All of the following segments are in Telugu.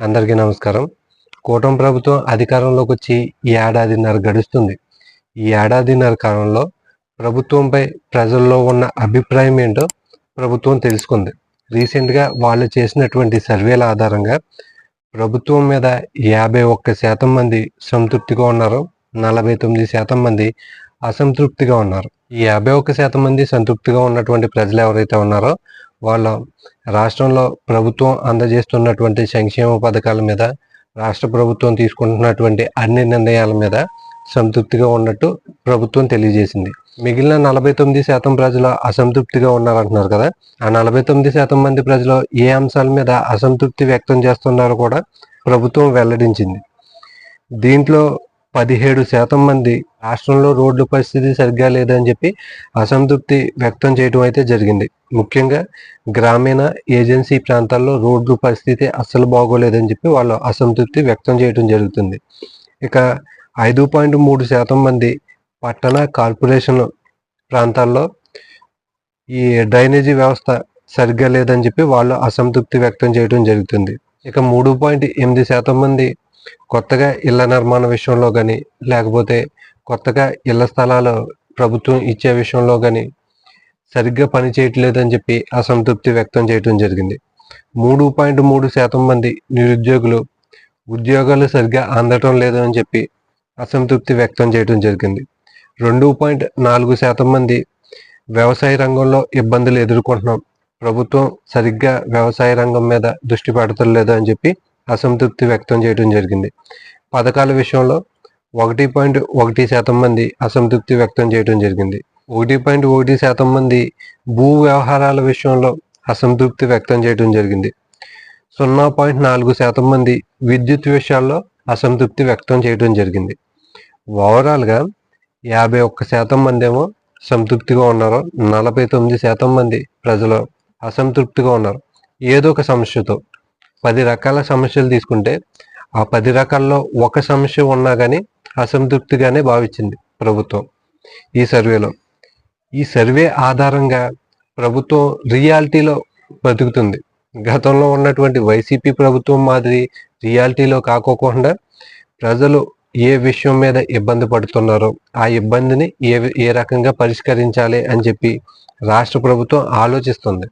అందరికీ నమస్కారం. కూటమి ప్రభుత్వం అధికారంలోకి వచ్చి ఈ ఏడాదిన్నర గడుస్తుంది. ఈ ఏడాదిన్నర కాలంలో ప్రభుత్వంపై ప్రజల్లో ఉన్న అభిప్రాయం ఏంటో ప్రభుత్వం తెలుసుకుంది. రీసెంట్గా వాళ్ళు చేసినటువంటి సర్వేల ఆధారంగా ప్రభుత్వం మీద యాభై ఒక్క శాతం మంది సంతృప్తిగా ఉన్నారు. నలభై తొమ్మిది శాతం మంది అసంతృప్తిగా ఉన్నారు. యాభై ఒక్క శాతం మంది సంతృప్తిగా ఉన్నటువంటి ప్రజలు ఎవరైతే ఉన్నారో వాళ్ళ రాష్ట్రంలో ప్రభుత్వం అందజేస్తున్నటువంటి సంక్షేమ పథకాల మీద రాష్ట్ర ప్రభుత్వం తీసుకుంటున్నటువంటి అన్ని నిర్ణయాల మీద సంతృప్తిగా ఉన్నట్టు ప్రభుత్వం తెలియజేసింది. మిగిలిన నలభై తొమ్మిది శాతం ప్రజలు అసంతృప్తిగా ఉన్నారంటున్నారు కదా ఆ నలభై తొమ్మిది శాతం మంది ప్రజలు ఏ అంశాల మీద అసంతృప్తి వ్యక్తం చేస్తున్నారో కూడా ప్రభుత్వం వెల్లడించింది. దీంట్లో పదిహేడు శాతం మంది రాష్ట్రంలో రోడ్ల పరిస్థితి సరిగ్గా లేదని చెప్పి అసంతృప్తి వ్యక్తం చేయడం అయితే జరిగింది. ముఖ్యంగా గ్రామీణ ఏజెన్సీ ప్రాంతాల్లో రోడ్లు పరిస్థితి అస్సలు బాగోలేదని చెప్పి వాళ్ళు అసంతృప్తి వ్యక్తం చేయడం జరుగుతుంది. ఇక ఐదు పాయింట్ మూడు శాతం మంది పట్టణ కార్పొరేషన్ ప్రాంతాల్లో ఈ డ్రైనేజీ వ్యవస్థ సరిగ్గా లేదని చెప్పి వాళ్ళు అసంతృప్తి వ్యక్తం చేయడం జరుగుతుంది. ఇక మూడు పాయింట్ ఎనిమిది శాతం మంది కొత్తగా ఇళ్ళ నిర్మాణ విషయంలో కానీ లేకపోతే కొత్తగా ఇళ్ళ స్థలాలు ప్రభుత్వం ఇచ్చే విషయంలో కానీ సరిగ్గా పని చేయట్లేదని చెప్పి అసంతృప్తి వ్యక్తం చేయడం జరిగింది. మూడు పాయింట్ మూడు శాతం మంది నిరుద్యోగులు ఉద్యోగాలు సరిగ్గా అందటం లేదని చెప్పి అసంతృప్తి వ్యక్తం చేయడం జరిగింది. రెండు పాయింట్ నాలుగు శాతం మంది వ్యవసాయ రంగంలో ఇబ్బందులు ఎదుర్కొంటున్నాం. ప్రభుత్వం సరిగ్గా వ్యవసాయ రంగం మీద దృష్టి పెడతలేదు అని చెప్పి అసంతృప్తి వ్యక్తం చేయడం జరిగింది. పథకాల విషయంలో ఒకటి పాయింట్ ఒకటి శాతం మంది అసంతృప్తి వ్యక్తం చేయడం జరిగింది. ఒకటి పాయింట్ ఒకటి శాతం మంది భూ వ్యవహారాల విషయంలో అసంతృప్తి వ్యక్తం చేయడం జరిగింది. సున్నా పాయింట్ నాలుగు శాతం మంది విద్యుత్ విషయాల్లో అసంతృప్తి వ్యక్తం చేయడం జరిగింది. ఓవరాల్గా యాభై ఒక్క శాతం మంది ఏమో సంతృప్తిగా ఉన్నారు నలభై తొమ్మిది శాతం మంది ప్రజలు అసంతృప్తిగా ఉన్నారు. ఏదో ఒక సమస్యతో పది రకాల సమస్యలు తీసుకుంటే ఆ పది రకాల్లో ఒక సమస్య ఉన్నా కానీ అసంతృప్తిగానే భావించింది ప్రభుత్వం ఈ సర్వేలో. ఈ సర్వే ఆధారంగా ప్రభుత్వం రియాలిటీలో బతుకుతుంది గతంలో ఉన్నటువంటి వైసీపీ ప్రభుత్వం మాదిరి రియాలిటీలో కాకోకుండా ప్రజలు ఏ విషయం మీద ఇబ్బంది పడుతున్నారో ఆ ఇబ్బందిని ఏ ఏ రకంగా పరిష్కరించాలి అని చెప్పి రాష్ట్ర ప్రభుత్వం ఆలోచిస్తుంది.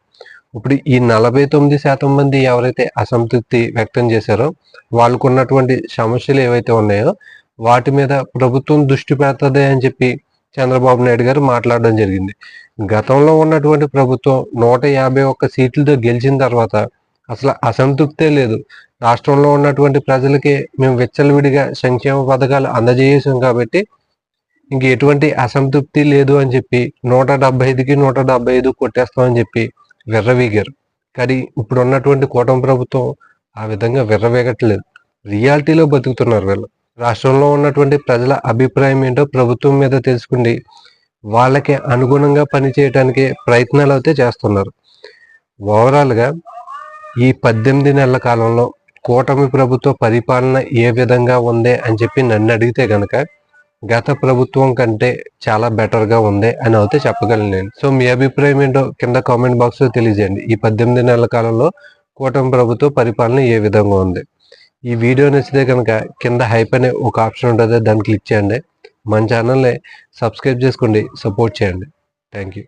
ఇప్పుడు ఈ నలభై తొమ్మిది శాతం మంది ఎవరైతే అసంతృప్తి వ్యక్తం చేశారో వాళ్ళకు ఉన్నటువంటి సమస్యలు ఏవైతే ఉన్నాయో వాటి మీద ప్రభుత్వం దృష్టి పెడుతుంది అని చెప్పి చంద్రబాబు నాయుడు గారు మాట్లాడడం జరిగింది. గతంలో ఉన్నటువంటి ప్రభుత్వం నూట యాభై ఒక్క సీట్లతో గెలిచిన తర్వాత అసలు అసంతృప్తే లేదు. రాష్ట్రంలో ఉన్నటువంటి ప్రజలకి మేము విచ్చలవిడిగా సంక్షేమ పథకాలు అందజేసాం కాబట్టి ఇంక ఎటువంటి అసంతృప్తి లేదు అని చెప్పి నూట డెబ్బై ఐదుకి నూట డెబ్బై ఐదు కొట్టేస్తామని చెప్పి విర్రవీగారు. కానీ ఇప్పుడు ఉన్నటువంటి కూటమి ప్రభుత్వం ఆ విధంగా విర్రవేగట్లేదు. రియాలిటీలో బతుకుతున్నారు వీళ్ళు. రాష్ట్రంలో ఉన్నటువంటి ప్రజల అభిప్రాయం ఏంటో ప్రభుత్వం మీద తెలుసుకుండి వాళ్ళకి అనుగుణంగా పనిచేయడానికి ప్రయత్నాలు అయితే చేస్తున్నారు. ఓవరాల్గా ఈ పద్దెనిమిది నెలల కాలంలో కూటమి ప్రభుత్వ పరిపాలన ఏ విధంగా ఉంది అని చెప్పి నన్ను అడిగితే కనుక గత ప్రభుత్వం కంటే చాలా బెటర్గా ఉంది అని అయితే చెప్పగలను నేను. సో మీ అభిప్రాయం ఏంటో కింద కామెంట్ బాక్స్లో తెలియజేయండి. ఈ పద్దెనిమిది నెలల కాలంలో కూటమి ప్రభుత్వ పరిపాలన ఏ విధంగా ఉంది? ఈ వీడియో నచ్చితే కనుక కింద హైప్ అనే ఒక ఆప్షన్ ఉంటుంది దాన్ని క్లిక్ చేయండి. మన ఛానల్ని సబ్స్క్రైబ్ చేసుకోండి సపోర్ట్ చేయండి. Thank you